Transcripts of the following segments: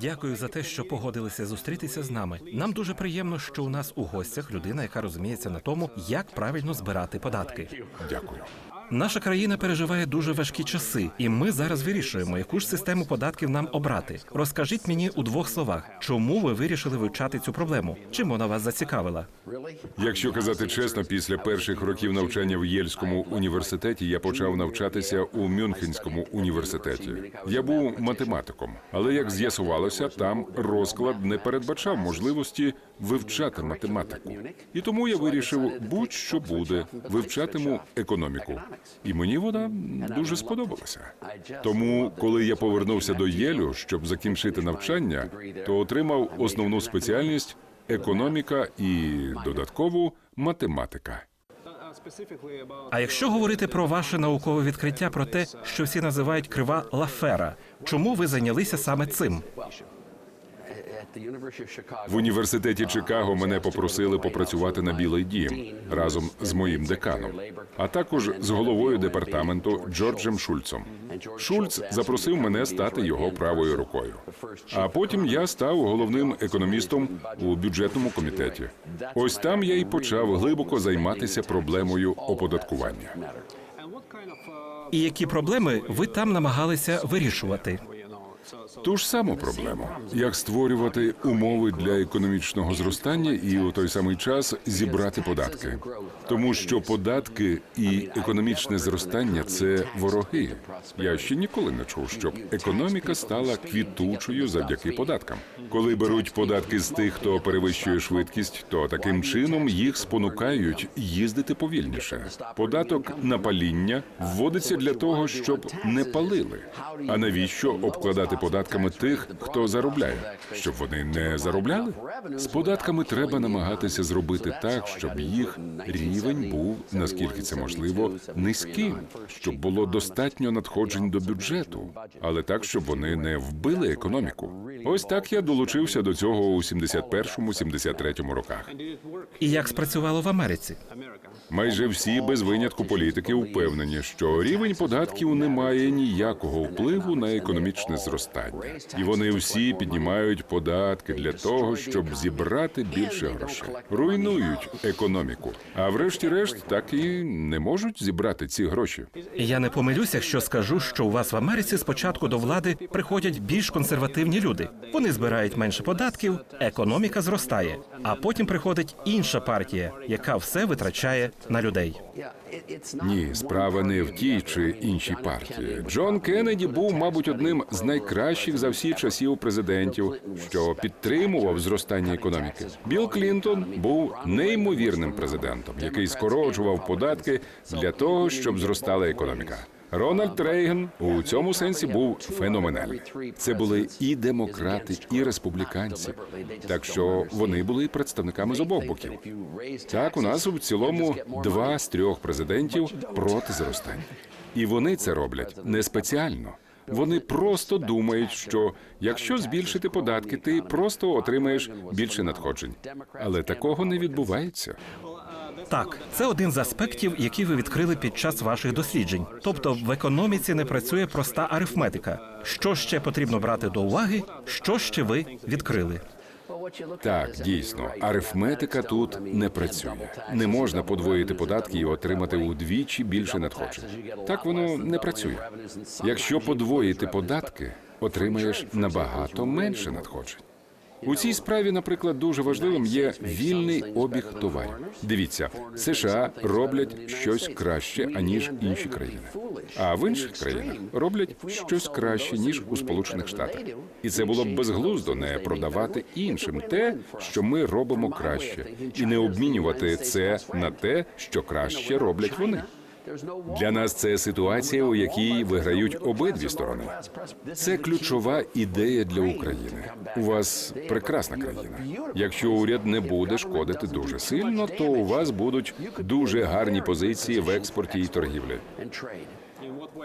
Дякую за те, що погодилися зустрітися з нами. Нам дуже приємно, що у нас у гостях людина, яка розуміється на тому, як правильно збирати податки. Дякую. Наша країна переживає дуже важкі часи, і ми зараз вирішуємо, яку ж систему податків нам обрати. Розкажіть мені у двох словах, чому ви вирішили вивчати цю проблему? Чим вона вас зацікавила? Якщо казати чесно, після перших років навчання в Єльському університеті я почав навчатися у Мюнхенському університеті. Я був математиком, але як з'ясувалося, там розклад не передбачав можливості вивчати математику. І тому я вирішив, будь-що буде, вивчатиму економіку. І мені вона дуже сподобалася. Тому, коли я повернувся до Єлю, щоб закінчити навчання, то отримав основну спеціальність економіка і додаткову математика. А якщо говорити про ваше наукове відкриття про те, що всі називають крива Лафера, чому ви зайнялися саме цим? В університеті Чикаго мене попросили попрацювати на Білий дім разом з моїм деканом, а також з головою департаменту Джорджем Шульцом. Шульц запросив мене стати його правою рукою. А потім я став головним економістом у бюджетному комітеті. Ось там я і почав глибоко займатися проблемою оподаткування. І які проблеми ви там намагалися вирішувати? Ту ж саму проблему, як створювати умови для економічного зростання і у той самий час зібрати податки, тому що податки і економічне зростання це вороги. Я ще ніколи не чув, щоб економіка стала квітучою завдяки податкам. Коли беруть податки з тих, хто перевищує швидкість, то таким чином їх спонукають їздити повільніше. Податок на паління вводиться для того, щоб не палили. А навіщо обкладати податками тих, хто заробляє, щоб вони не заробляли? З податками треба намагатися зробити так, щоб їх рівень був наскільки це можливо низьким, щоб було достатньо надходжень до бюджету, але так, щоб вони не вбили економіку. Ось так я долучився до цього у 71-73 роках. І як спрацювало в Америці? Майже всі без винятку політики впевнені, що рівень податків не має ніякого впливу на економічне зростання, і вони всі піднімають податки для того, щоб зібрати більше грошей, руйнують економіку. А врешті-решт так і не можуть зібрати ці гроші. Я не помилюся, якщо скажу, що у вас в Америці спочатку до влади приходять більш консервативні люди. Вони збирають менше податків, економіка зростає. А потім приходить інша партія, яка все витрачає на людей. Ні, справа не в тій чи іншій партії. Джон Кеннеді був, мабуть, одним з найкращих за всі часів президентів, що підтримував зростання економіки. Білл Клінтон був неймовірним президентом, який скорочував податки для того, щоб зростала економіка. Рональд Рейган у цьому сенсі був феноменальний. Це були і демократи, і республіканці. Так що вони були представниками з обох боків. Так, у нас в цілому два з трьох президентів проти зростання, і вони це роблять не спеціально. Вони просто думають, що якщо збільшити податки, ти просто отримаєш більше надходжень. Але такого не відбувається. Так, це один з аспектів, які ви відкрили під час ваших досліджень. Тобто в економіці не працює проста арифметика. Що ще потрібно брати до уваги? Що ще ви відкрили? Так, дійсно, арифметика тут не працює. Не можна подвоїти податки і отримати удвічі більше надходжень. Так воно не працює. Якщо подвоїти податки, отримаєш набагато менше надходжень. У цій справі, наприклад, дуже важливим є вільний обіг товарів. Дивіться, США роблять щось краще аніж інші країни, а в інших країнах роблять щось краще ніж у Сполучених Штатах. І це було б безглуздо не продавати іншим те, що ми робимо краще, і не обмінювати це на те, що краще роблять вони. Для нас це ситуація, у якій виграють обидві сторони. Це ключова ідея для України. У вас прекрасна країна. Якщо уряд не буде шкодити дуже сильно, то у вас будуть дуже гарні позиції в експорті і торгівлі.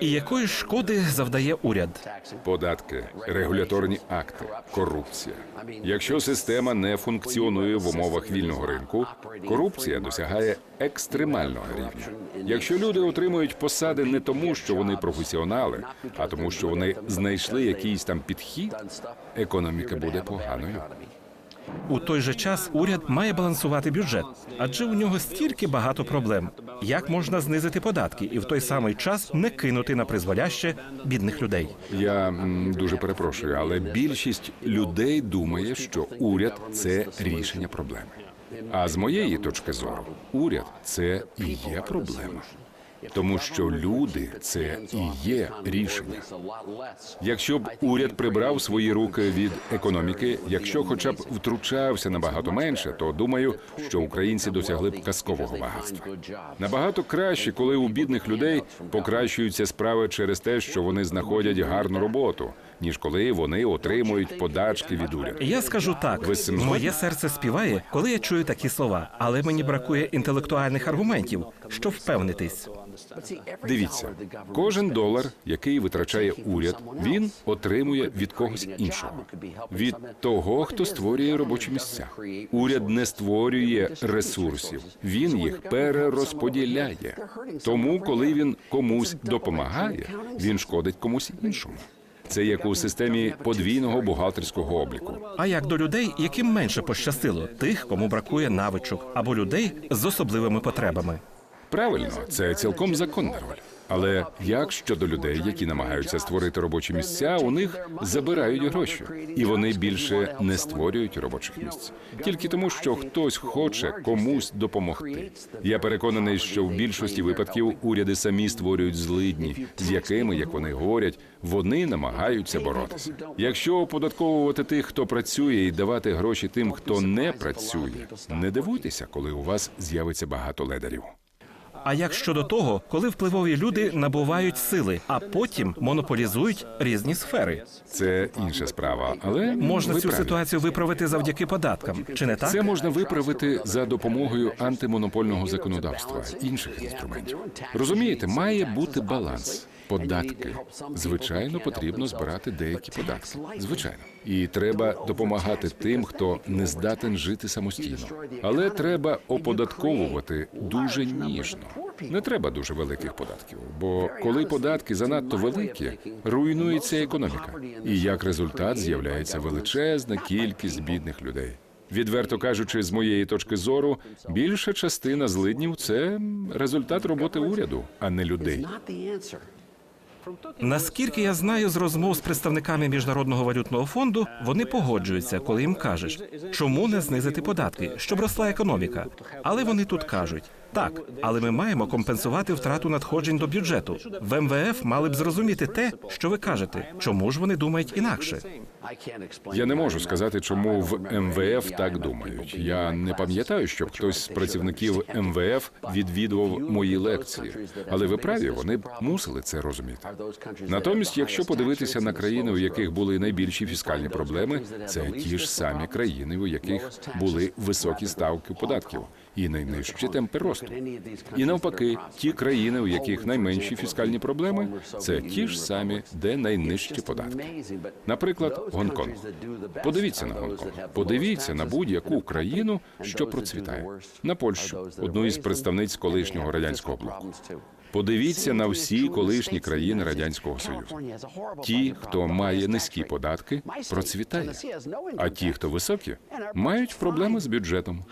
І якої шкоди завдає уряд? Податки, регуляторні акти, корупція. Якщо система не функціонує в умовах вільного ринку, корупція досягає екстремального рівня. Якщо люди отримують посади не тому, що вони професіонали, а тому, що вони знайшли якийсь там підхід, економіка буде поганою. У той же час уряд має балансувати бюджет, адже у нього стільки багато проблем. Як можна знизити податки і в той самий час не кинути на призволяще бідних людей? Я дуже перепрошую, але більшість людей думає, що уряд це рішення проблеми. А з моєї точки зору, уряд це і є проблема. Тому що люди це і є рішення. Якщо б уряд прибрав свої руки від економіки, якщо хоча б втручався набагато менше, то думаю, що українці досягли б казкового багатства. Набагато краще, коли у бідних людей покращуються справи через те, що вони знаходять гарну роботу, ніж коли вони отримують подачки від уряду. Я скажу так: Ви з цим моє серце співає, коли я чую такі слова, але мені бракує інтелектуальних аргументів, щоб впевнитись. Дивіться, кожен долар, який витрачає уряд, він отримує від когось іншого. Від того, хто створює робочі місця. Уряд не створює ресурсів, він їх перерозподіляє. Тому, коли він комусь допомагає, він шкодить комусь іншому. Це як у системі подвійного бухгалтерського обліку. А як до людей, яким менше пощастило, тих, кому бракує навичок, або людей з особливими потребами. Правильно, це цілком законна роль. Але як щодо людей, які намагаються створити робочі місця, у них забирають гроші, і вони більше не створюють робочих місць тільки тому, що хтось хоче комусь допомогти. Я переконаний, що в більшості випадків уряди самі створюють злидні, з якими, як вони говорять, вони намагаються боротися. Якщо оподатковувати тих, хто працює, і давати гроші тим, хто не працює, не дивуйтеся, коли у вас з'явиться багато ледарів. А як щодо того, коли впливові люди набувають сили, а потім монополізують різні сфери, Це інша справа, але можна цю праві. ситуацію виправити завдяки податкам, чи не так? Це можна виправити за допомогою антимонопольного законодавства інших інструментів. Розумієте, має бути баланс. Податки звичайно потрібно збирати деякі податки. Звичайно, і треба допомагати тим, хто не здатен жити самостійно. Але треба оподатковувати дуже ніжно. Не треба дуже великих податків, бо коли податки занадто великі, руйнується економіка, і як результат з'являється величезна кількість бідних людей. Відверто кажучи, з моєї точки зору, більша частина злиднів це результат роботи уряду, а не людей. Наскільки я знаю з розмов з представниками міжнародного валютного фонду, вони погоджуються, коли їм кажеш, чому не знизити податки, щоб росла економіка. Але вони тут кажуть. Так, але ми маємо компенсувати втрату надходжень до бюджету. В МВФ мали б зрозуміти те, що ви кажете. Чому ж вони думають інакше? Я не можу сказати, чому в МВФ так думають. Я не пам'ятаю, щоб хтось з працівників МВФ відвідував мої лекції, але ви праві, вони б мусили це розуміти. Натомість, якщо подивитися на країни, у яких були найбільші фіскальні проблеми, це ті ж самі країни, у яких були високі ставки податків і найнижчі темпи росту. І навпаки, ті країни, у яких найменші фіскальні проблеми, це ті ж самі, де найнижчі податки. Наприклад, Гонконг. Подивіться на Гонконг. Подивіться на будь-яку країну, що процвітає. На Польщу, одну із представниць колишнього радянського блоку. Подивіться на всі колишні країни радянського союзу. Ті, хто має низькі податки, процвітає. А ті, хто високі, мають проблеми з бюджетом.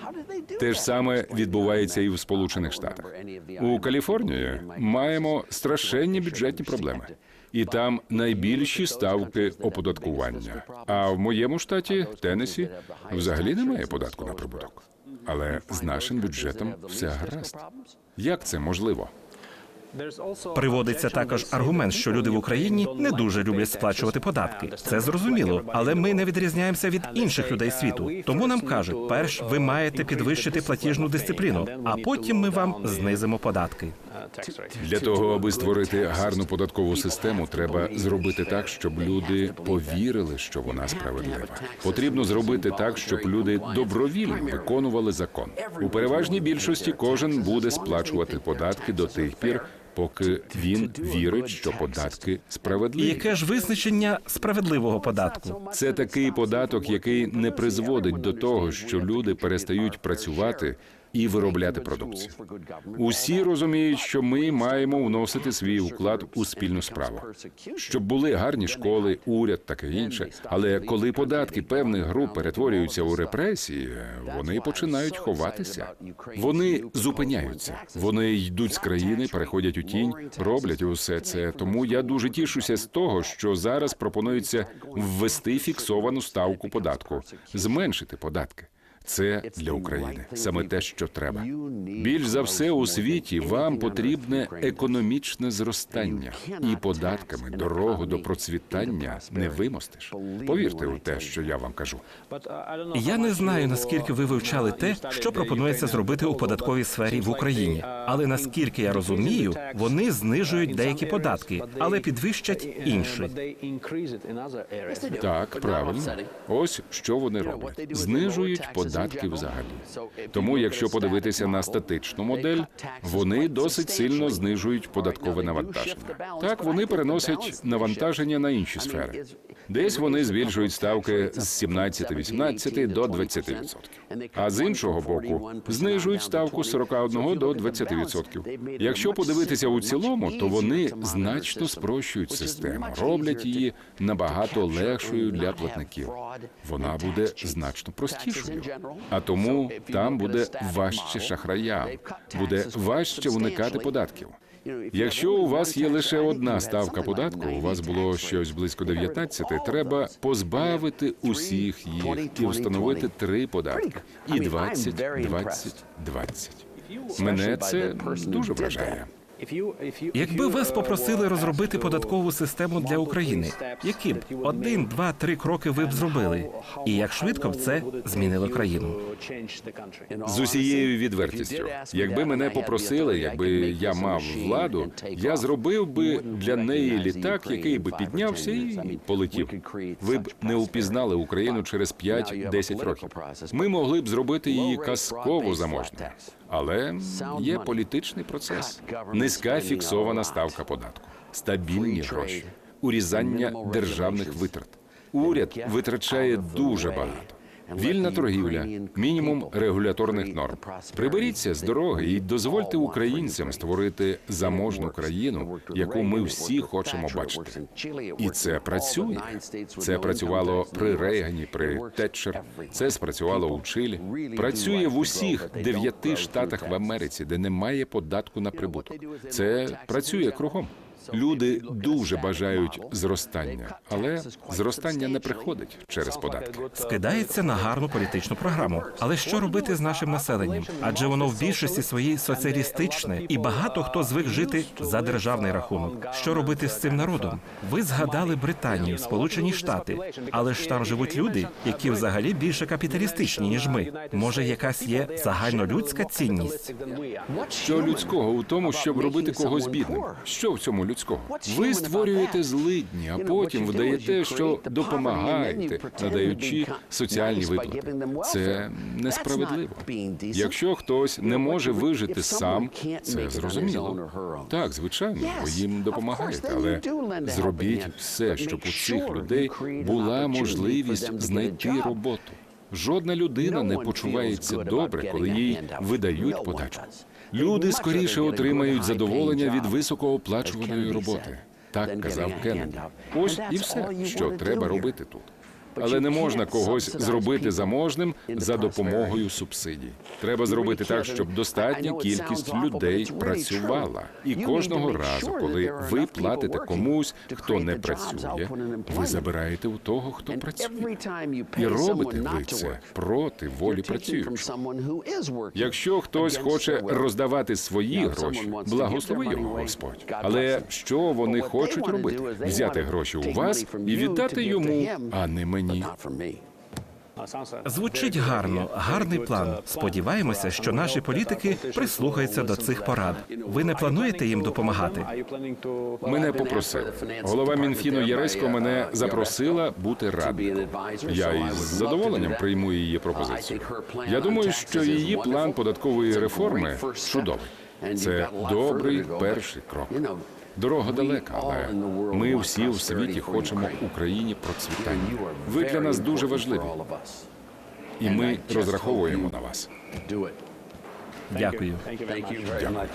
Те ж саме відбувається і в Сполучених Штатах. У Каліфорнії маємо страшенні бюджетні проблеми. І там найбільші ставки оподаткування. А в моєму штаті Теннесі, взагалі немає податку на прибуток. Але з нашим бюджетом все гаразд. Як це можливо? Приводиться також аргумент, що люди в Україні не дуже люблять сплачувати податки. Це зрозуміло, але ми не відрізняємося від інших людей світу. Тому нам кажуть, перш ви маєте підвищити платіжну дисципліну, а потім ми вам знизимо податки. Для того, аби створити гарну податкову систему, треба зробити так, щоб люди повірили, що вона справедлива. Потрібно зробити так, щоб люди добровільно виконували закон. У переважній більшості кожен буде сплачувати податки до тих пір, поки він вірить, що податки справедливі. яке ж визначення справедливого податку? Це такий податок, який не призводить до того, що люди перестають працювати і виробляти продукцію. Усі розуміють, що ми маємо вносити свій вклад у спільну справу, щоб були гарні школи, уряд, таке інше. Але коли податки певних груп перетворюються у репресії, вони починають ховатися. Вони зупиняються. Вони йдуть з країни, переходять у тінь, роблять усе це. Тому я дуже тішуся з того, що зараз пропонується ввести фіксовану ставку податку, зменшити податки. Це для України саме те, що треба. Більш за все у світі вам потрібне економічне зростання, і податками дорогу до процвітання не вимостиш. Повірте у те, що я вам кажу. Я не знаю наскільки ви вивчали те, що пропонується зробити у податковій сфері в Україні. Але наскільки я розумію, вони знижують деякі податки, але підвищать інші. Так, правильно. Ось що вони роблять: знижують податки взагалі. Тому, якщо подивитися на статичну модель, вони досить сильно знижують податкове навантаження. Так, вони переносять навантаження на інші сфери. Десь вони збільшують ставки з 17-18 до 20%. А з іншого боку, знижують ставку з 41 до 20%. Якщо подивитися у цілому, то вони значно спрощують систему, роблять її набагато легшою для платників. Вона буде значно простішою. А тому там буде важче шахраям, буде важче уникати податків. Якщо у вас є лише одна ставка податку, у вас було щось близько 19, треба позбавити усіх їх і встановити три податки. І 20, 20, 20. Мене це дуже вражає. Якби вас попросили розробити податкову систему для України, які б один, два, три кроки ви б зробили, і як швидко б це змінило країну? З усією відвертістю, якби мене попросили, якби я мав владу, я зробив би для неї літак, який би піднявся і полетів. Ви б не упізнали Україну через 5-10 років. Ми могли б зробити її казково заможною. Але є політичний процес, низька фіксована ставка податку, стабільні гроші, урізання державних витрат. Уряд витрачає дуже багато. Вільна торгівля, мінімум регуляторних норм. Приберіться з дороги і дозвольте українцям створити заможну країну, яку ми всі хочемо бачити. І це працює. Це працювало при Рейгані, при Тетчер. Це спрацювало у Чилі. Працює в усіх дев'яти штатах в Америці, де немає податку на прибуток. Це працює кругом. Люди дуже бажають зростання, але зростання не приходить через податки. Скидається на гарну політичну програму. Але що робити з нашим населенням? Адже воно в більшості своїй соціалістичне, і багато хто звик жити за державний рахунок. Що робити з цим народом? Ви згадали Британію, Сполучені Штати, але ж там живуть люди, які взагалі більше капіталістичні ніж ми. Може, якась є загальнолюдська цінність? Що людського у тому, щоб робити когось бідним? Що в цьому людського? Ви створюєте злидні, а потім вдаєте, що допомагаєте, надаючи соціальні виплати. Це несправедливо. Якщо хтось не може вижити сам, це зрозуміло. Так, звичайно, ви їм допомагаєте, але зробіть все, щоб у цих людей була можливість знайти роботу. Жодна людина не почувається добре, коли їй видають подачку. Люди скоріше отримають задоволення від високооплачуваної роботи. Так казав Кеннеді. Ось і все, що треба робити тут. Але не можна когось зробити заможним за допомогою субсидій. Треба зробити так, щоб достатня кількість людей працювала. І кожного разу, коли ви платите комусь, хто не працює, ви забираєте у того, хто працює. І робите ви це проти волі працюючих. Якщо хтось хоче роздавати свої гроші, благослови його Господь. Але що вони хочуть робити? Взяти гроші у вас і віддати йому, а не мені. Звучить гарно, гарний план. Сподіваємося, що наші політики прислухаються до цих порад. Ви не плануєте їм допомагати? Мене попросили. Голова Мінфіну Яресько мене запросила бути радником. Я із задоволенням прийму її пропозицію. Я думаю, що її план податкової реформи чудовий. Це добрий перший крок. Дорога далека, але ми всі у світі хочемо Україні процвітання. Ви для нас дуже важливі, і ми розраховуємо на вас. Дякую. Much.